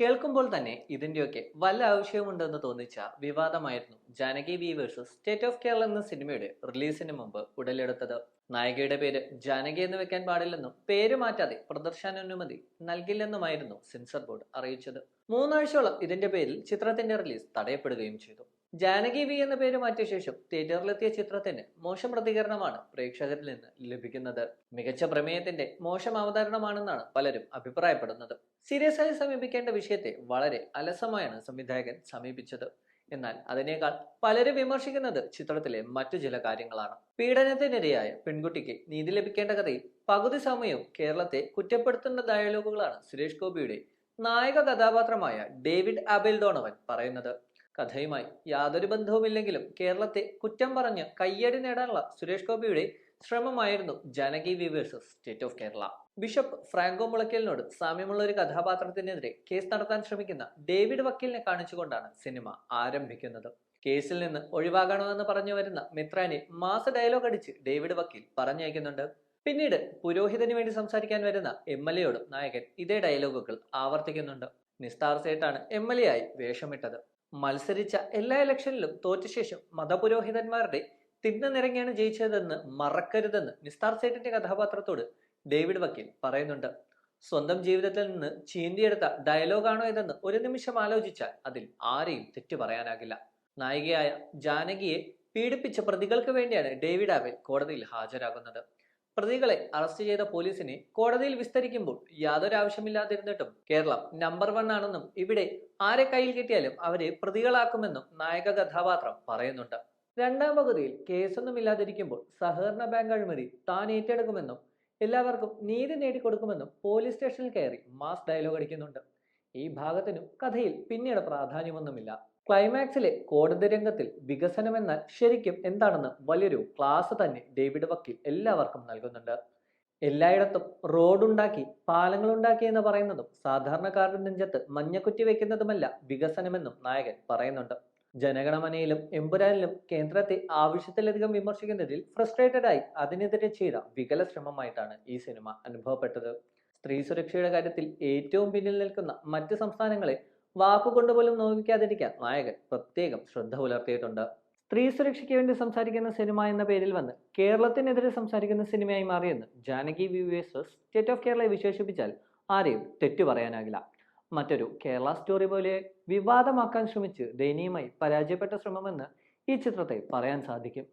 കേൾക്കുമ്പോൾ തന്നെ ഇതിന്റെയൊക്കെ വല്ല ആവശ്യമുണ്ടെന്ന് തോന്നിച്ച വിവാദമായിരുന്നു Janaki V versus state of Kerala എന്ന സിനിമയുടെ റിലീസിന് മുമ്പ് ഉടലെടുത്തത്. നായികയുടെ പേര് ജാനകി എന്ന് വെക്കാൻ പാടില്ലെന്നും പേര് മാറ്റാതെ പ്രദർശനാനുമതി നൽകില്ലെന്നുമായിരുന്നു സെൻസർ ബോർഡ് അറിയിച്ചത്. മൂന്നാഴ്ചയോളം ഇതിന്റെ പേരിൽ ചിത്രത്തിന്റെ റിലീസ് തടയപ്പെടുകയും ചെയ്തു. ജാനകി വി എന്ന പേര് മാറ്റിയ ശേഷം തിയേറ്ററിലെത്തിയ ചിത്രത്തിന് മോശം പ്രതികരണമാണ് പ്രേക്ഷകരിൽ നിന്ന് ലഭിക്കുന്നത്. മികച്ച പ്രമേയത്തിന്റെ മോശം അവതരണമാണെന്നാണ് പലരും അഭിപ്രായപ്പെടുന്നത്. സീരിയസ് ആയി സമീപിക്കേണ്ട വിഷയത്തെ വളരെ അലസമായാണ് സംവിധായകൻ സമീപിച്ചത്. എന്നാൽ അതിനേക്കാൾ പലരും വിമർശിക്കുന്നത് ചിത്രത്തിലെ മറ്റു ചില കാര്യങ്ങളാണ്. പീഡനത്തിനിരയായ പെൺകുട്ടിക്ക് നീതി ലഭിക്കേണ്ട കഥയിൽ പകുതി സമയവും കേരളത്തെ കുറ്റപ്പെടുത്തുന്ന ഡയലോഗുകളാണ് സുരേഷ് ഗോപിയുടെ നായക കഥാപാത്രമായ ഡേവിഡ് അബേൽ ഡോണവൻ പറയുന്നത്. കഥയുമായി യാതൊരു ബന്ധവുമില്ലെങ്കിലും കേരളത്തെ കുറ്റം പറഞ്ഞ് കയ്യടി നേടാനുള്ള സുരേഷ് ഗോപിയുടെ ശ്രമമായിരുന്നു Janaki V versus state of Kerala bishop Franco മുളയ്ക്കലിനോട് സാമ്യമുള്ള ഒരു കഥാപാത്രത്തിനെതിരെ കേസ് നടത്താൻ ശ്രമിക്കുന്ന ഡേവിഡ് വക്കീലിനെ കാണിച്ചുകൊണ്ടാണ് സിനിമ ആരംഭിക്കുന്നത്. കേസിൽ നിന്ന് ഒഴിവാകണമെന്ന് പറഞ്ഞു വരുന്ന മിത്രാനെ മാസ ഡയലോഗ് അടിച്ച് ഡേവിഡ് വക്കീൽ പറഞ്ഞയക്കുന്നുണ്ട്. പിന്നീട് പുരോഹിതന് വേണ്ടി സംസാരിക്കാൻ വരുന്ന എം എൽ എയോടും നായകൻ ഇതേ ഡയലോഗുകൾ ആവർത്തിക്കുന്നുണ്ട്. നിസ്താർ സേട്ടാണ് എം എൽ എ ആയി വേഷമിട്ടത്. മത്സരിച്ച എല്ലാ ഇലക്ഷനിലും തോറ്റ ശേഷം മതപുരോഹിതന്മാരുടെ തിന്ന നിറങ്ങിയാണ് ജയിച്ചതെന്ന് മറക്കരുതെന്ന് നിസ്താർ സേട്ടിന്റെ കഥാപാത്രത്തോട് ഡേവിഡ് വക്കീൽ പറയുന്നുണ്ട്. സ്വന്തം ജീവിതത്തിൽ നിന്ന് ചീന്തിയെടുത്ത ഡയലോഗാണോ ഇതെന്ന് ഒരു നിമിഷം ആലോചിച്ചാൽ അതിൽ ആരെയും തെറ്റു പറയാനാകില്ല. നായികയായ ജാനകിയെ പീഡിപ്പിച്ച പ്രതികൾക്ക് വേണ്ടിയാണ് ഡേവിഡ് ആബേൽ കോടതിയിൽ ഹാജരാകുന്നത്. പ്രതികളെ അറസ്റ്റ് ചെയ്ത പോലീസിനെ കോടതിയിൽ വിസ്തരിക്കുമ്പോൾ യാതൊരു ആവശ്യമില്ലാതിരുന്നിട്ടും കേരളം നമ്പർ വൺ ആണെന്നും ഇവിടെ ആരെ കയ്യിൽ കിട്ടിയാലും അവരെ പ്രതികളാക്കുമെന്നും നായക കഥാപാത്രം പറയുന്നുണ്ട്. രണ്ടാം പകുതിയിൽ കേസൊന്നും ഇല്ലാതിരിക്കുമ്പോൾ സഹകരണ ബാങ്ക് അഴിമതി താൻ ഏറ്റെടുക്കുമെന്നും എല്ലാവർക്കും നീതി നേടിക്കൊടുക്കുമെന്നും പോലീസ് സ്റ്റേഷനിൽ കയറി മാസ് ഡയലോഗ് അടിക്കുന്നുണ്ട്. ഈ ഭാഗത്തിനും കഥയിൽ പിന്നീട് പ്രാധാന്യമൊന്നുമില്ല. ക്ലൈമാക്സിലെ കോടതി രംഗത്തിൽ വികസനം എന്നാൽ ശരിക്കും എന്താണെന്ന് വലിയൊരു ക്ലാസ് തന്നെ ഡേവിഡ് വക്കിൽ എല്ലാവർക്കും നൽകുന്നുണ്ട്. എല്ലായിടത്തും റോഡുണ്ടാക്കി പാലങ്ങൾ ഉണ്ടാക്കി എന്ന് പറയുന്നതും സാധാരണക്കാരുടെ നെഞ്ചത്ത് മഞ്ഞക്കുറ്റി വെക്കുന്നതുമല്ല വികസനമെന്നും നായകൻ പറയുന്നുണ്ട്. ജനഗണമനയിലും എമ്പുരാനിലും കേന്ദ്രത്തെ ആവശ്യത്തിലധികം വിമർശിക്കുന്നതിൽ ഫ്രസ്ട്രേറ്റഡ് ആയി അതിനെതിരെ ചെയ്ത വികല ശ്രമമായിട്ടാണ് ഈ സിനിമ അനുഭവപ്പെട്ടത്. സ്ത്രീ സുരക്ഷയുടെ കാര്യത്തിൽ ഏറ്റവും പിന്നിൽ നിൽക്കുന്ന മറ്റ് സംസ്ഥാനങ്ങളെ വാക്കുകൊണ്ട് പോലും നോവിക്കാതിരിക്കാൻ. നായകൻ പ്രത്യേകം ശ്രദ്ധ പുലർത്തിയിട്ടുണ്ട്. സ്ത്രീ സുരക്ഷയ്ക്ക് വേണ്ടി സംസാരിക്കുന്ന സിനിമ എന്ന പേരിൽ വന്ന് കേരളത്തിനെതിരെ സംസാരിക്കുന്ന സിനിമയായി മാറിയെന്ന് Janaki V versus state of കേരളയെ വിശേഷിപ്പിച്ചാൽ ആരെയും തെറ്റു പറയാനാകില്ല. മറ്റൊരു കേരള സ്റ്റോറി പോലെ വിവാദമാക്കാൻ ശ്രമിച്ച് ദയനീയമായി പരാജയപ്പെട്ട ശ്രമമെന്ന് ഈ ചിത്രത്തെ പറയാൻ സാധിക്കും.